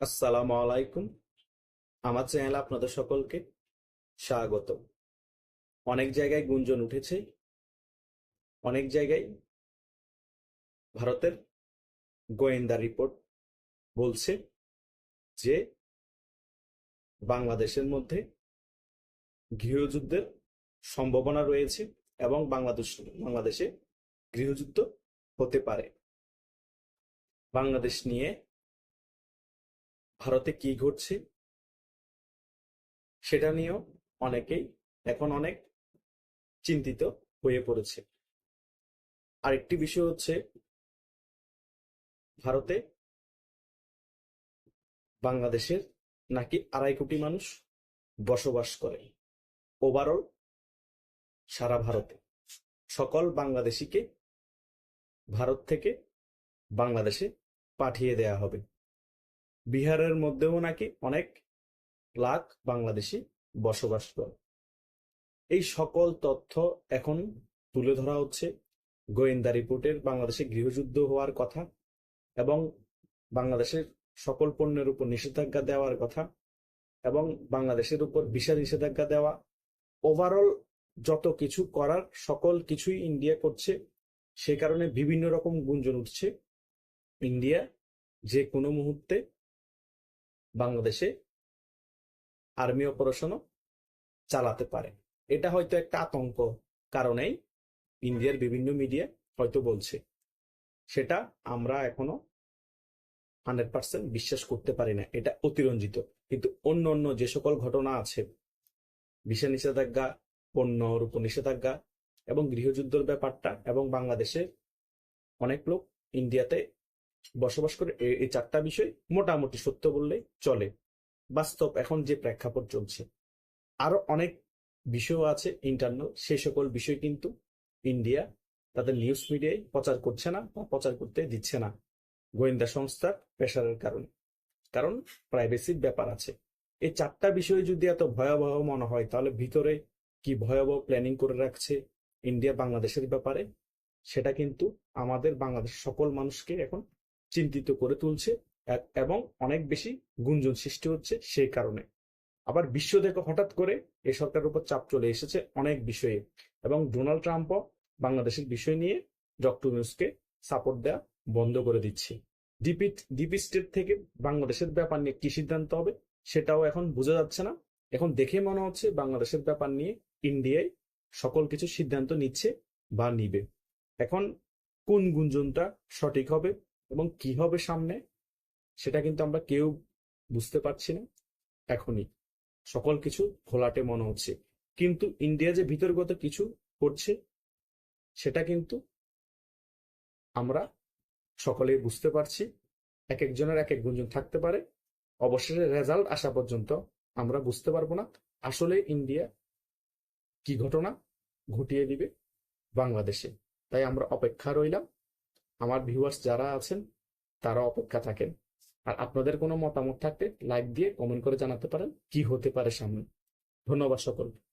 আসসালামু আলাইকুম। আমার চ্যানেলে আপনাদের সকলকে স্বাগত অনেক জায়গায় গুঞ্জন উঠেছে। অনেক জায়গায় ভারতের গোয়েন্দা রিপোর্ট বলছে যে বাংলাদেশের মধ্যে গৃহযুদ্ধের সম্ভাবনা রয়েছে এবং বাংলাদেশ, বাংলাদেশে গৃহযুদ্ধ হতে পারে। বাংলাদেশ নিয়ে ভারতে কি ঘটছে? সেটা নিয়েও অনেকেই এখন অনেক চিন্তিত হয়ে পড়েছে। আরেকটি বিষয় হচ্ছে, ভারতে বাংলাদেশের নাকি আড়াই কোটি মানুষ বসবাস করে ওভারঅল সারা ভারতে। সকল বাংলাদেশিকে ভারত থেকে বাংলাদেশে পাঠিয়ে দেয়া হবে। বিহারের মধ্যেও নাকি অনেক লাখ বাংলাদেশি বসবাস করে। এই সকল তথ্য এখন তুলে ধরা হচ্ছে গোয়েন্দা রিপোর্টের বাংলাদেশে গৃহযুদ্ধ হওয়ার কথা এবং বাংলাদেশের সকল পণ্যের উপর নিষেধাজ্ঞা দেওয়ার কথা এবং বাংলাদেশের উপর ভিসা নিষেধাজ্ঞা দেওয়া। ওভারঅল যত কিছু করার, সকল কিছুই ইন্ডিয়া করছে। সে কারণে বিভিন্ন রকম গুঞ্জন উঠছে। ইন্ডিয়া যে কোনো মুহূর্তে বাংলাদেশে আর্মি অপারেশনও চালাতে পারে। এটা হয়তো একটা আতঙ্ক কারণেই ইন্ডিয়ার বিভিন্ন মিডিয়া হয়তো বলছে। সেটা আমরা এখনও হান্ড্রেড পার্সেন্ট বিশ্বাস করতে পারি না, এটা অতিরঞ্জিত। কিন্তু অন্য অন্য যে সকল ঘটনা আছে, ভিসা নিষেধাজ্ঞা পণ্যর উপর নিষেধাজ্ঞা এবং গৃহযুদ্ধের ব্যাপারটা এবং বাংলাদেশে অনেক লোক ইন্ডিয়াতে বসবাস করে এই চারটা বিষয় মোটামুটি সত্য বললেই চলে। বাস্তব এখন যে প্রেক্ষাপট চলছে, আরও অনেক বিষয় আছে ইন্টারনাল সেই সকল বিষয় কিন্তু ইন্ডিয়া তাদের নিউজ মিডিয়ায় প্রচার করছে না বা প্রচার করতে দিচ্ছে না গোয়েন্দা সংস্থার প্রেশারের কারণে। কারণ প্রাইভেসির ব্যাপার আছে। এই চারটা বিষয় যদি এত ভয়াবহ মনে হয়, তাহলে ভিতরে কি ভয়াবহ প্ল্যানিং করে রাখছে ইন্ডিয়া বাংলাদেশের ব্যাপারে? সেটা কিন্তু আমাদের বাংলাদেশ সকল মানুষকে এখন চিন্তিত করে তুলছে এবং অনেক বেশি গুঞ্জন সৃষ্টি হচ্ছে সেই কারণে। আবার বিশ্ব থেকে হঠাৎ করে এই সরকারের উপর চাপ চলে এসেছে অনেক বিষয়ে এবং ডোনাল্ড ট্রাম্পও বাংলাদেশের বিষয় নিয়ে ডক্টর নিউজকে সাপোর্ট দেওয়া বন্ধ করে দিচ্ছে। ডিপি ডিপি স্টেট থেকে বাংলাদেশের ব্যাপার নিয়ে কি সিদ্ধান্ত হবে সেটাও এখন বোঝা যাচ্ছে না। এখন দেখে মনে হচ্ছে বাংলাদেশের ব্যাপার নিয়ে ইন্ডিয়ায় সকল কিছু সিদ্ধান্ত নিচ্ছে বা নিবে। এখন কোন গুঞ্জনটা সঠিক হবে এবং কি হবে সামনে, সেটা কিন্তু আমরা কেউ বুঝতে পারছি না এখনই। সকল কিছু ঘোলাটে মনে হচ্ছে। কিন্তু ইন্ডিয়া যে ভিতরগত কিছু করছে, সেটা কিন্তু আমরা সকলেই বুঝতে পারছি। এক একজনের এক এক গুঞ্জন থাকতে পারে। অবশেষে রেজাল্ট আসা পর্যন্ত আমরা বুঝতে পারব না আসলে ইন্ডিয়া কি ঘটনা ঘটিয়ে দিবে বাংলাদেশে। তাই আমরা অপেক্ষা রইলাম। আমার ভিউয়ার্স যারা আছেন, তারা অপেক্ষা থাকেন। আর আপনাদের কোনো মতামত থাকলে লাইক দিয়ে কমেন্ট করে জানাতে পারেন কি হতে পারে সামনে। ধন্যবাদ সকলকে।